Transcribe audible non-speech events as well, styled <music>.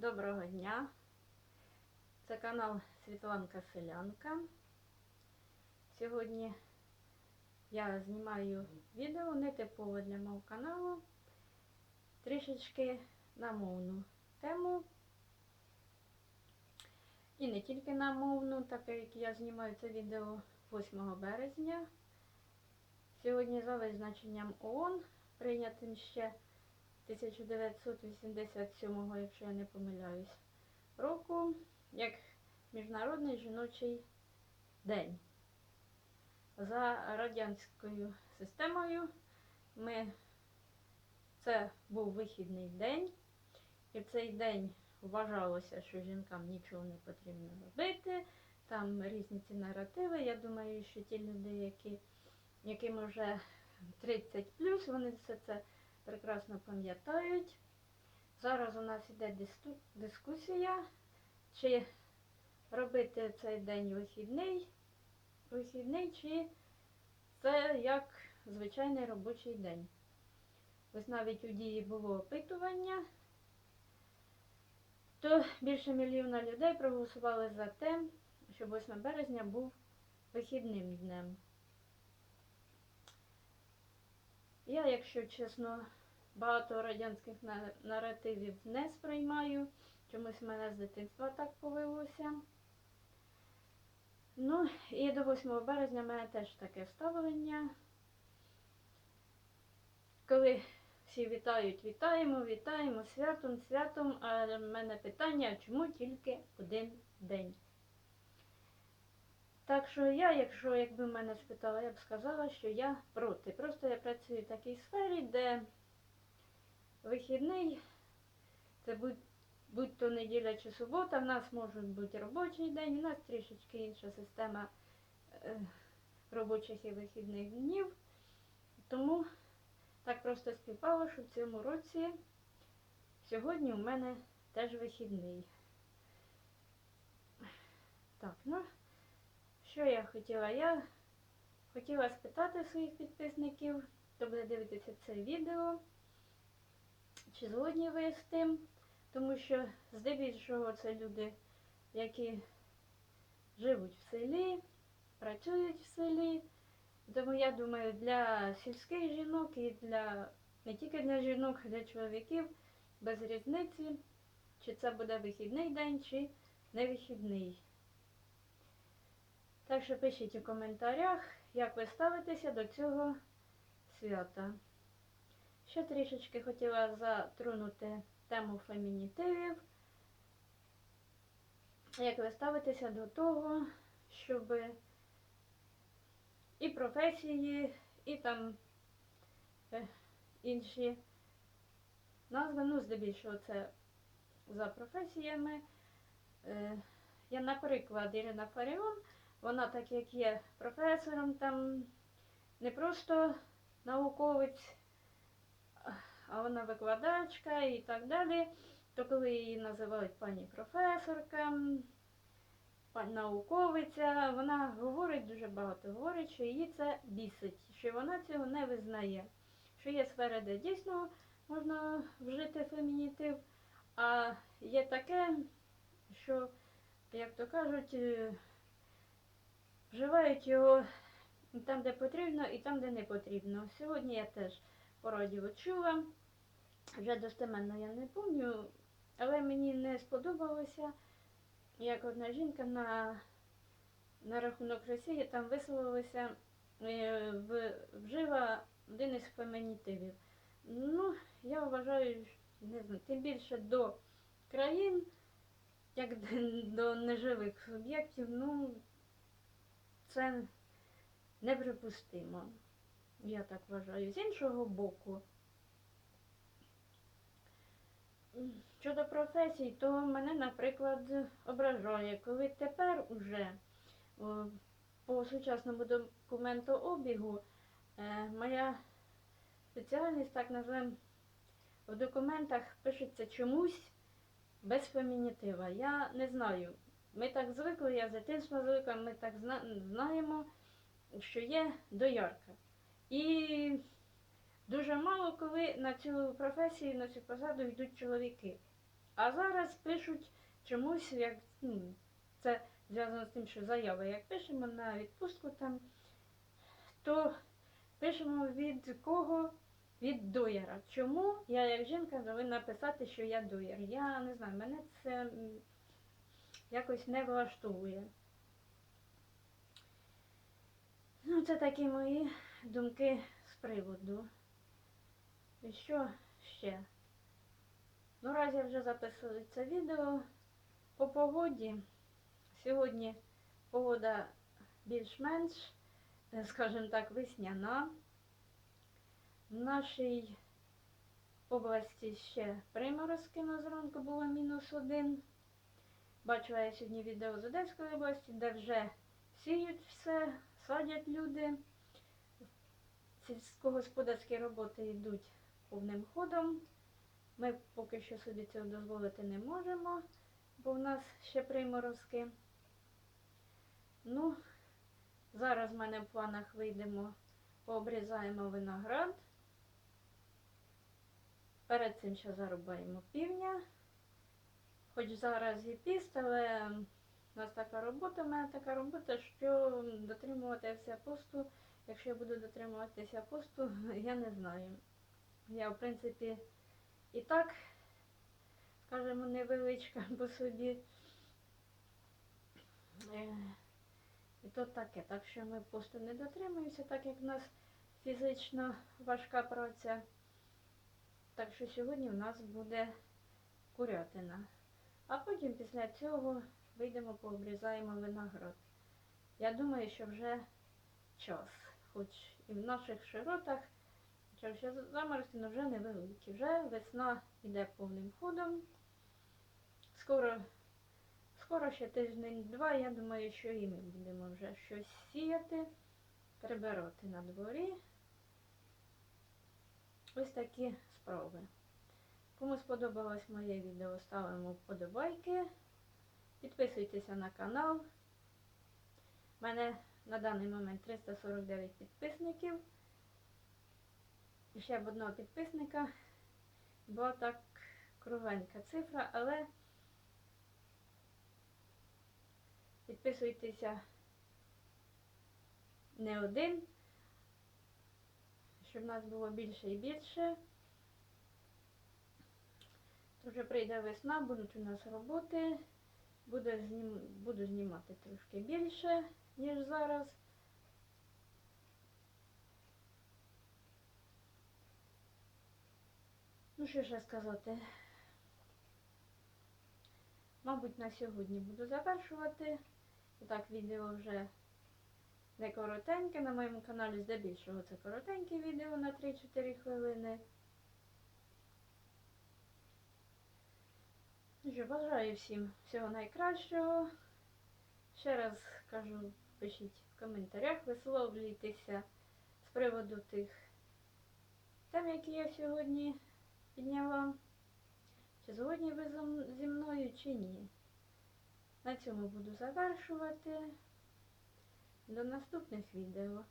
Доброго дня. Це канал Світланка Селянка. Сьогодні я знімаю відео нетипово для мого каналу. Трішечки на мовну тему. І не тільки на мовну, так як я знімаю це відео 8 березня. Сьогодні за визначенням ООН, прийнятим ще 1987, якщо я не помиляюсь, року, як Міжнародний жіночий день. За радянською системою ми це був вихідний день, і в цей день вважалося, що жінкам нічого не потрібно робити. Там різні ці наративи. Я думаю, що ті люди, які, яким вже 30 вони все це прекрасно пам'ятають. Зараз у нас іде дискусія, чи робити цей день вихідний, вихідний, чи це як звичайний робочий день. Ось навіть у дії було опитування, то більше мільйона людей проголосували за те, щоб 8 березня був вихідним днем. Я, якщо чесно, багато радянських наративів не сприймаю. Чомусь в мене з дитинства так повелося. Ну, і до 8 березня в мене теж таке ставлення. Коли всі вітають, вітаємо, вітаємо святом, святом, а в мене питання, чому тільки один день? Так що я, якщо якби мене спитала, я б сказала, що я проти. Просто я працюю в такій сфері, де вихідний, це будь, будь то неділя чи субота, в нас може бути робочий день, у нас трішечки інша система е, робочих і вихідних днів. Тому так просто співпало, що в цьому році сьогодні у мене теж вихідний. Так, ну. Що я хотіла? Я хотіла спитати своїх підписників, хто буде дивитися це відео, чи згодні ви з тим, тому що здебільшого це люди, які живуть в селі, працюють в селі. Тому я думаю, для сільських жінок і для не тільки для жінок, для чоловіків без різниці, чи це буде вихідний день, чи не вихідний. Так що пишіть у коментарях, як ви ставитеся до цього свята. Ще трішечки хотіла затронути тему фемінітивів. Як ви ставитеся до того, щоб і професії, і там е, інші назви, ну, здебільшого це за професіями. Е, я, наприклад, Ірина Фаріон. Вона, так як є професором, там не просто науковець, а вона викладачка і так далі. То коли її називають пані професорка, пані науковиця, вона говорить дуже багато, говорить, що її це бісить, що вона цього не визнає. Що є сфери, де дійсно можна вжити фемінітив, а є таке, що, як то кажуть, е, Вживають його там, де потрібно, і там, де не потрібно. Сьогодні я теж по радіо чула, вже достеменно я не пам'ятаю, але мені не сподобалося, як одна жінка на, на рахунок Росії там висловилася, е, в, вжила один із фемінітивів. Ну, я вважаю, не знаю, тим більше до країн, як до неживих суб'єктів, ну, це неприпустимо. Я так вважаю. З іншого боку, щодо професій, то мене, наприклад, ображає, коли тепер уже по сучасному документообігу е, моя спеціальність, так називаємо, в документах пишеться чомусь без фемінітива. Я не знаю. Ми так звикли, я з дитинства звикла, ми так знаємо, що є доярка. І дуже мало коли на цю професію, на цю посаду йдуть чоловіки. А зараз пишуть чомусь, як ну, це зв'язано з тим, що заяви, як пишемо на відпустку там, то пишемо від кого? Від доєра. Чому я як жінка повинна писати, що я доєр? Я не знаю, мене це якось не влаштовує. Ну, це такі мої думки з приводу. І що ще? Ну, раз я вже записую це відео по погоді. Сьогодні погода більш-менш, е, скажімо так, весняна. В нашій області ще приморозки на зранку було мінус один. Бачила я сьогодні відео з Одеської області, де вже сіють все, садять люди. Сільськогосподарські роботи йдуть повним ходом. Ми поки що собі цього дозволити не можемо, бо в нас ще приморозки. Ну, зараз в мене в планах вийдемо, пообрізаємо виноград. Перед цим ще зарубаємо півня. Хоч зараз і піст, але у нас така робота, у мене така робота, що дотримуватися посту, якщо я буду дотримуватися посту, <laughs> я не знаю. Я, в принципі, і так, скажімо, невеличка <laughs> по собі. Е, І то таке. Так що ми посту не дотримуємося, так як в нас фізично важка праця. Так що сьогодні в нас буде курятина. А потім після цього вийдемо, пообрізаємо виноград. Я думаю, що вже час, хоч і в наших широтах, ще заморозки, але вже невеликі. Вже весна йде повним ходом. Скоро, скоро ще тиждень-два, я думаю, що і ми будемо вже щось сіяти, прибирати на дворі. Ось такі справи. Кому сподобалось моє відео, ставимо вподобайки. Підписуйтеся на канал. У мене на даний момент 349 підписників. І ще б одного підписника. Була так кругленька цифра, але підписуйтеся не один, щоб нас було більше і більше. То вже прийде весна, будуть у нас роботи. Буду знімати трошки більше, ніж зараз. Ну, що ще сказати? Мабуть, на сьогодні буду завершувати. Так, відео вже не коротеньке. На моєму каналі здебільшого це коротеньке відео на 3-4 хвилини. Ну бажаю всім всього найкращого. Ще раз кажу, пишіть в коментарях, висловлюйтеся з приводу тих тем, які я сьогодні підняла. Чи згодні ви зі мною, чи ні. На цьому буду завершувати. До наступних відео.